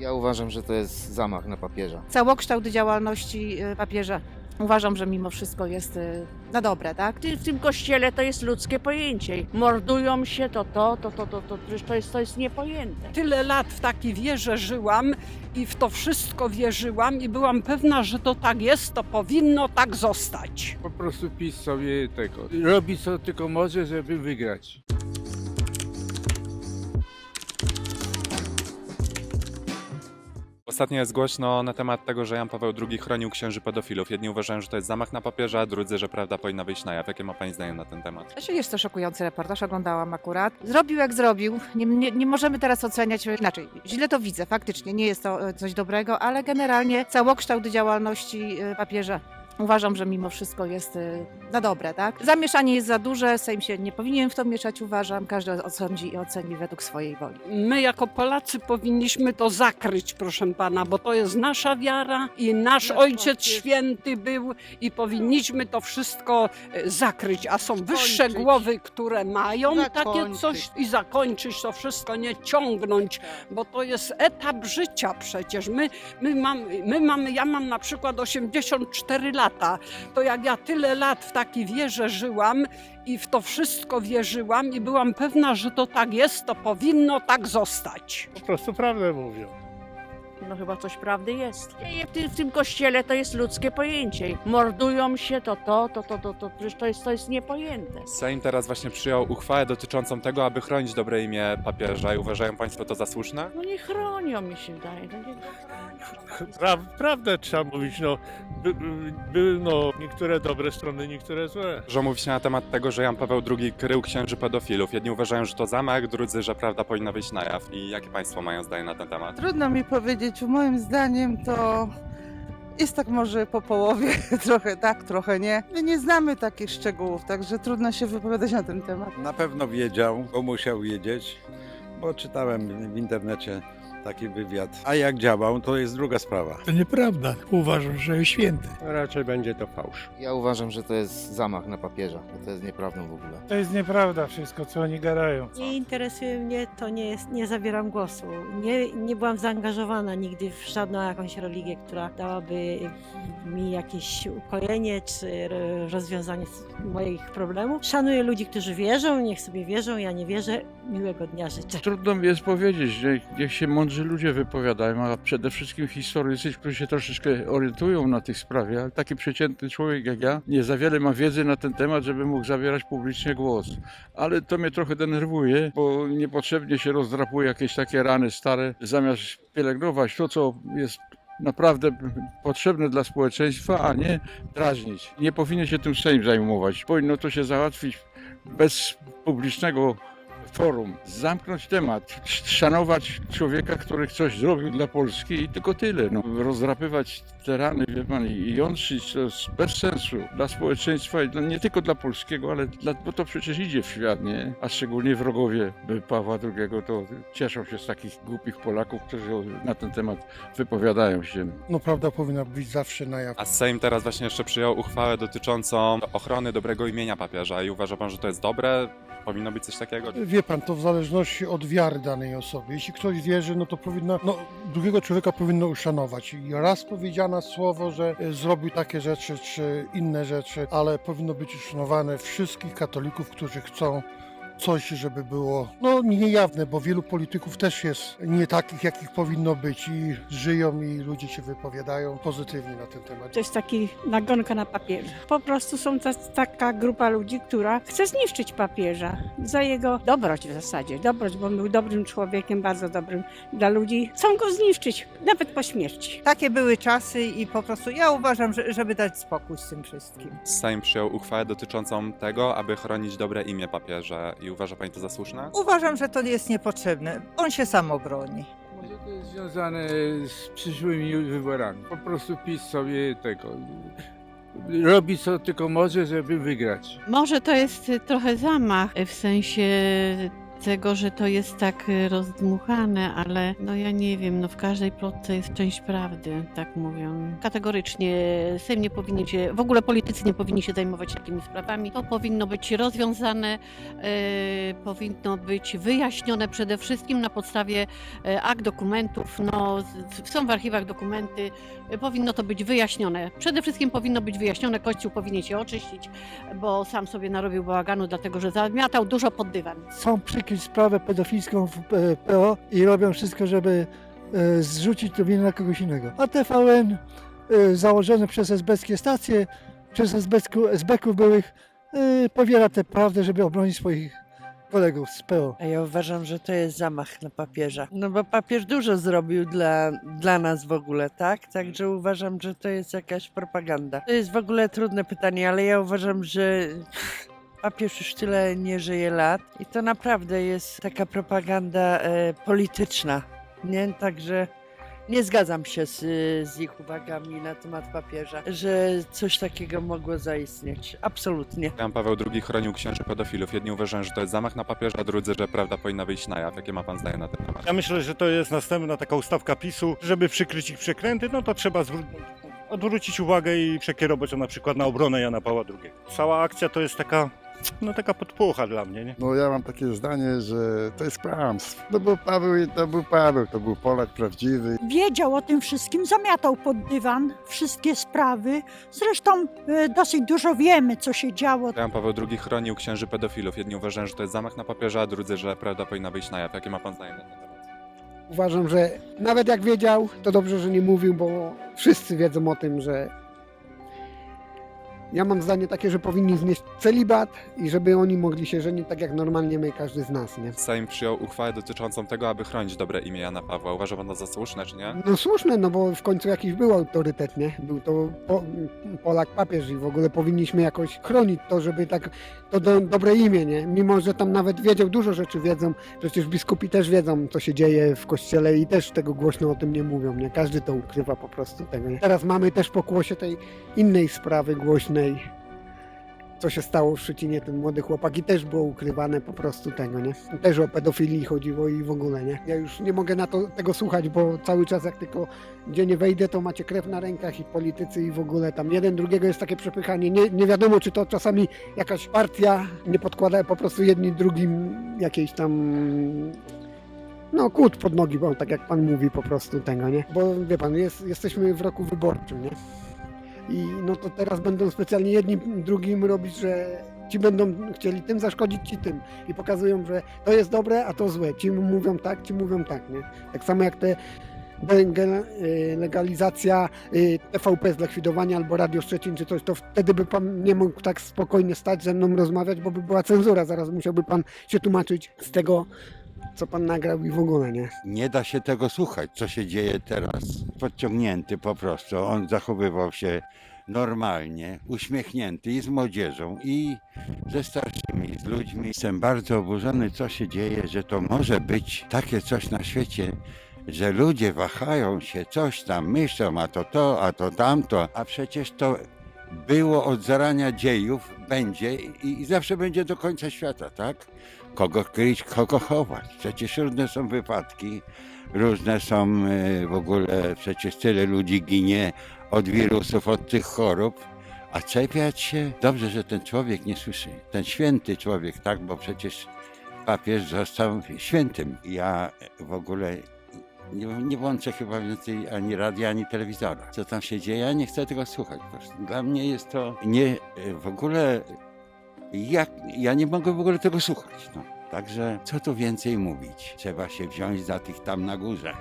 Ja uważam, że to jest zamach na papieża. Całokształt działalności y, papieża uważam, że mimo wszystko jest y, na dobre, tak? Ty- W tym kościele to jest ludzkie pojęcie. Mordują się, to to, to, to, to, to, przecież to jest, to jest niepojęte. Tyle lat w takiej wierze żyłam i w to wszystko wierzyłam i byłam pewna, że to tak jest, to powinno tak zostać. Po prostu PiS sobie tego robi co tylko może, żeby wygrać. Ostatnio jest głośno na temat tego, że Jan Paweł II chronił księży pedofilów. Jedni uważają, że to jest zamach na papieża, drudzy, że prawda powinna wyjść na jaw. Jakie ma Pani zdanie na ten temat? Znaczy jest to szokujący reportaż, oglądałam akurat. Zrobił jak zrobił. Nie, nie, nie możemy teraz oceniać inaczej. Źle to widzę, faktycznie. Nie jest to e, coś dobrego, ale generalnie całokształt działalności y, papieża uważam, że mimo wszystko jest y, na dobre, tak? Zamieszanie jest za duże, Sejm się nie powinien w to mieszać, uważam. Każdy osądzi i oceni według swojej woli. My jako Polacy powinniśmy to zakryć, proszę pana, bo to jest nasza wiara i nasz Ojciec Święty był i powinniśmy to wszystko e, zakryć, a są wyższe głowy, które mają takie Zakończyć. coś i zakończyć to wszystko, nie ciągnąć, bo to jest etap życia przecież. My, my, mam, my mamy, ja mam na przykład 84 lata, to jak ja tyle lat w takiej wierze żyłam i w to wszystko wierzyłam i byłam pewna, że to tak jest, to powinno tak zostać. Po prostu prawdę mówią. No chyba coś prawdy jest. W tym, w tym kościele to jest ludzkie pojęcie. Mordują się, to to, to, to, to, to przecież to jest, to jest niepojęte. Sejm teraz właśnie przyjął uchwałę dotyczącą tego, aby chronić dobre imię papieża i uważają Państwo to za słuszne? No nie chronią mi się wydaje. No nie... Pra, prawdę trzeba mówić, no. By, by, były no, niektóre dobre strony, niektóre złe. Że mówi się na temat tego, że Jan Paweł II krył księży pedofilów. Jedni uważają, że to zamach, drudzy, że prawda powinna wyjść na jaw. I jakie Państwo mają zdanie na ten temat? Trudno mi powiedzieć, moim zdaniem to jest tak może po połowie, trochę tak, trochę nie. My nie znamy takich szczegółów, także trudno się wypowiadać na ten temat. Na pewno wiedział, bo musiał wiedzieć, bo czytałem w internecie taki wywiad. A jak działał, to jest druga sprawa. To nieprawda. Uważam, że jest święty. Raczej będzie to fałsz. Ja uważam, że to jest zamach na papieża. To jest nieprawdą w ogóle. To jest nieprawda wszystko, co oni gadają. Nie interesuje mnie, to nie jest, nie zabieram głosu. Nie, nie byłam zaangażowana nigdy w żadną jakąś religię, która dałaby mi jakieś ukojenie czy ro- rozwiązanie moich problemów. Szanuję ludzi, którzy wierzą, niech sobie wierzą, ja nie wierzę. Miłego dnia życzę. Trudno mi jest powiedzieć, że niech się mądrzy ludzie wypowiadają, a przede wszystkim historycy, którzy się troszeczkę orientują na tej sprawie, ale taki przeciętny człowiek jak ja nie za wiele ma wiedzy na ten temat, żeby mógł zabierać publicznie głos. Ale to mnie trochę denerwuje, bo niepotrzebnie się rozdrapuje jakieś takie rany stare, zamiast pielęgnować to, co jest naprawdę potrzebne dla społeczeństwa, a nie drażnić. Nie powinien się tym Sejm zajmować. Powinno to się załatwić bez publicznego forum, zamknąć temat, szanować człowieka, który coś zrobił dla Polski i tylko tyle. No, rozdrapywać te rany, wie pan, i jątrzyć to jest bez sensu dla społeczeństwa i dla, nie tylko dla polskiego, ale dla, bo to przecież idzie w świat, nie? A szczególnie wrogowie Pawła II to cieszą się z takich głupich Polaków, którzy na ten temat wypowiadają się. No prawda powinna być zawsze na jaw. A Sejm teraz właśnie jeszcze przyjął uchwałę dotyczącą ochrony dobrego imienia papieża i uważa Pan, że to jest dobre? Powinno być coś takiego? Wie pan, to w zależności od wiary danej osoby. Jeśli ktoś wierzy, no to powinno, no drugiego człowieka powinno uszanować. I raz powiedziane słowo, że e, zrobił takie rzeczy, czy inne rzeczy, ale powinno być uszanowane wszystkich katolików, którzy chcą coś, żeby było, no niejawne, bo wielu polityków też jest nie takich, jakich powinno być i żyją i ludzie się wypowiadają pozytywnie na ten temat. To jest taki nagonka na papieża. Po prostu są ta, taka grupa ludzi, która chce zniszczyć papieża za jego dobroć w zasadzie. Dobroć, bo był dobrym człowiekiem, bardzo dobrym dla ludzi. Chcą go zniszczyć, nawet po śmierci. Takie były czasy i po prostu ja uważam, że, żeby dać spokój z tym wszystkim. Sejm przyjął uchwałę dotyczącą tego, aby chronić dobre imię papieża i uważa Pani to za słuszne? Uważam, że to jest niepotrzebne. On się sam obroni. Może to jest związane z przyszłymi wyborami. Po prostu PiS sobie tego robi co tylko może, żeby wygrać. Może to jest trochę zamach, w sensie tego, że to jest tak y, rozdmuchane, ale no ja nie wiem, no w każdej plotce jest część prawdy, tak mówią. Kategorycznie Sejm nie powinien się, w ogóle politycy nie powinni się zajmować takimi sprawami. To powinno być rozwiązane, e, powinno być wyjaśnione przede wszystkim na podstawie e, akt dokumentów. No, są w archiwach dokumenty, powinno to być wyjaśnione. Przede wszystkim powinno być wyjaśnione, Kościół powinien się oczyścić, bo sam sobie narobił bałaganu, dlatego że zamiatał dużo pod dywan. Chcą sprawę pedofilską w e, PO i robią wszystko, żeby e, zrzucić to winę na kogoś innego. A TVN e, założone przez esbeckie stacje, przez SBK SB-ków byłych powiera tę prawdę, żeby obronić swoich kolegów z PO. A ja uważam, że to jest zamach na papieża. No bo papież dużo zrobił dla, dla nas w ogóle, tak? Także uważam, że to jest jakaś propaganda. To jest w ogóle trudne pytanie, ale ja uważam, że papież już tyle nie żyje lat i to naprawdę jest taka propaganda e, polityczna, nie? Także nie zgadzam się z, z ich uwagami na temat papieża, że coś takiego mogło zaistnieć. Absolutnie. Jan Paweł II chronił księży pedofilów. Jedni uważają, że to jest zamach na papieża, a drudzy, że prawda powinna wyjść na jaw. Jakie ma pan zdanie na ten temat? Ja myślę, że to jest następna taka ustawka PiSu, żeby przykryć ich przekręty, no to trzeba zwró- odwrócić uwagę i przekierować ją na przykład na obronę Jana Pawła II. Cała akcja to jest taka, no taka podpucha dla mnie, nie? No ja mam takie zdanie, że to jest kłamstwo. To był Paweł i to był Paweł, to był Polak prawdziwy. Wiedział o tym wszystkim, zamiatał pod dywan wszystkie sprawy. Zresztą e, dosyć dużo wiemy, co się działo. Jan Paweł II chronił księży pedofilów. Jedni uważają, że to jest zamach na papieża, a drudzy, że prawda powinna wyjść na jaw. Jakie ma pan zdanie na ten temat? Uważam, że nawet jak wiedział, to dobrze, że nie mówił, bo wszyscy wiedzą o tym, że ja mam zdanie takie, że powinni znieść celibat i żeby oni mogli się żenić tak jak normalnie my, każdy z nas, nie? Sejm przyjął uchwałę dotyczącą tego, aby chronić dobre imię Jana Pawła. Uważa pan to za słuszne, czy nie? No słuszne, no bo w końcu jakiś był autorytet, nie? Był to po, Polak papież i w ogóle powinniśmy jakoś chronić to, żeby tak, to do, dobre imię, nie? Mimo, że tam nawet wiedział, dużo rzeczy wiedzą, przecież biskupi też wiedzą, co się dzieje w kościele i też tego głośno o tym nie mówią, nie? Każdy to ukrywa po prostu tego, nie? Teraz mamy też pokłosie tej innej sprawy głośnej, co się stało w Szczecinie, ten młody chłopak i też było ukrywane po prostu tego, nie? Też o pedofilii chodziło i w ogóle, nie? Ja już nie mogę na to, tego słuchać, bo cały czas jak tylko gdzie nie wejdę, to macie krew na rękach i politycy i w ogóle tam jeden drugiego jest takie przepychanie. Nie, nie wiadomo, czy to czasami jakaś partia nie podkłada po prostu jedni drugim jakiejś tam no kłód pod nogi, bo tak jak pan mówi po prostu tego, nie? Bo wie pan, jest, jesteśmy w roku wyborczym, nie? I no to teraz będą specjalnie jedni drugim robić, że ci będą chcieli tym zaszkodzić ci tym. I pokazują, że to jest dobre, a to złe. Ci mówią tak, ci mówią tak, nie? Tak samo jak te y, legalizacja y, TVP zlikwidowania albo Radio Szczecin czy coś, to wtedy by pan nie mógł tak spokojnie stać ze mną rozmawiać, bo by była cenzura. Zaraz musiałby pan się tłumaczyć z tego, co pan nagrał i w ogóle, nie? Nie da się tego słuchać, co się dzieje teraz. Podciągnięty po prostu. On zachowywał się normalnie, uśmiechnięty i z młodzieżą, i ze starszymi, z ludźmi. Jestem bardzo oburzony, co się dzieje, że to może być takie coś na świecie, że ludzie wahają się, coś tam myślą, a to to, a to tamto, a przecież to było od zarania dziejów, będzie i, i zawsze będzie do końca świata, tak? Kogo kryć, kogo chować. Przecież różne są wypadki, różne są e, w ogóle, przecież tyle ludzi ginie od wirusów, od tych chorób. A czepiać się? Dobrze, że ten człowiek nie słyszy. Ten święty człowiek, tak? Bo przecież papież został świętym. Ja w ogóle nie, nie włączę chyba więcej ani radia, ani telewizora. Co tam się dzieje, ja nie chcę tego słuchać. Dla mnie jest to nie w ogóle. Jak, ja nie mogę w ogóle tego słuchać. No. Także co tu więcej mówić? Trzeba się wziąć za tych tam na górze.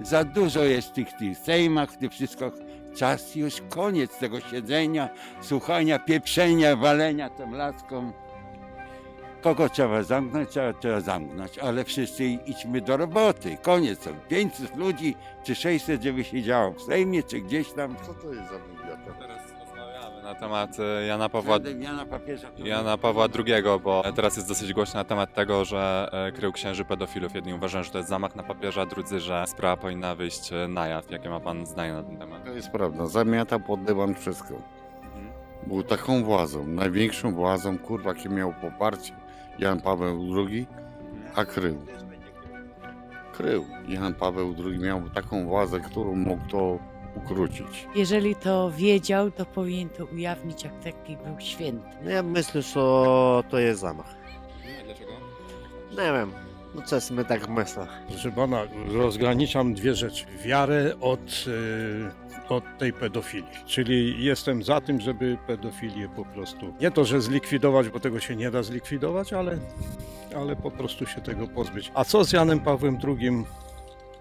Za dużo jest tych, tych sejmach, tych. Czas już koniec tego siedzenia, słuchania, pieprzenia, walenia tą laską. Kogo trzeba zamknąć, trzeba, trzeba zamknąć, ale wszyscy idźmy do roboty. Koniec. 500 ludzi czy 600, żeby siedziało w Sejmie, czy gdzieś tam. Co to jest za wywiad? Teraz rozmawiamy na temat e, Jana Pawła, Jana Papieża. Jana Pawła II, bo teraz jest dosyć głośno na temat tego, że e, krył księży pedofilów. Jedni uważają, że to jest zamach na papieża, drudzy, że sprawa powinna wyjść e, na jaw. Jakie ma pan zdanie na ten temat? To jest prawda, zamiata pod dywan wszystko. Był taką władzą, największą władzą, kurwa, jakie miał poparcie Jan Paweł II. a krył. Krył. Jan Paweł II miał taką władzę, którą mógł to ukrócić. Jeżeli to wiedział, to powinien to ujawnić, jak taki był święty. No ja myślę, że to jest zamach. Dlaczego? Nie wiem, no co jest, my tak myślę. Proszę pana, rozgraniczam dwie rzeczy. Wiarę od, y, od tej pedofilii. Czyli jestem za tym, żeby pedofilię po prostu, nie to, że zlikwidować, bo tego się nie da zlikwidować, ale, ale po prostu się tego pozbyć. A co z Janem Pawłem II?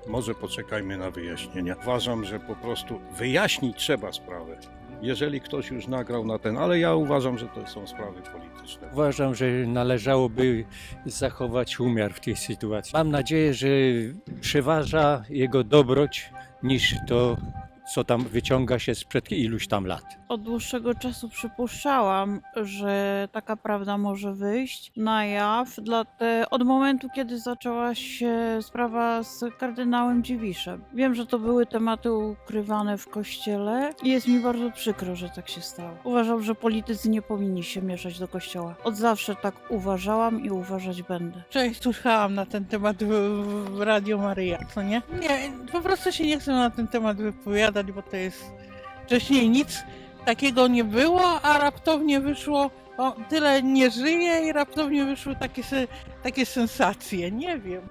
Może poczekajmy na wyjaśnienia. Uważam, że po prostu wyjaśnić trzeba sprawę. Jeżeli ktoś już nagrał na ten, ale ja uważam, że to są sprawy polityczne. Uważam, że należałoby zachować umiar w tej sytuacji. Mam nadzieję, że przeważa jego dobroć niż to, co tam wyciąga się sprzed iluś tam lat. Od dłuższego czasu przypuszczałam, że taka prawda może wyjść na jaw. Dla te, od momentu, kiedy zaczęła się sprawa z kardynałem Dziwiszem. Wiem, że to były tematy ukrywane w kościele i jest mi bardzo przykro, że tak się stało. Uważam, że politycy nie powinni się mieszać do kościoła. Od zawsze tak uważałam i uważać będę. Wczoraj słuchałam na ten temat w, w Radio Maryja, co nie? Nie, po prostu się nie chcę na ten temat wypowiadać, bo to jest wcześniej nic takiego nie było, a raptownie wyszło, o, tyle nie żyje i raptownie wyszły takie, takie sensacje, nie wiem.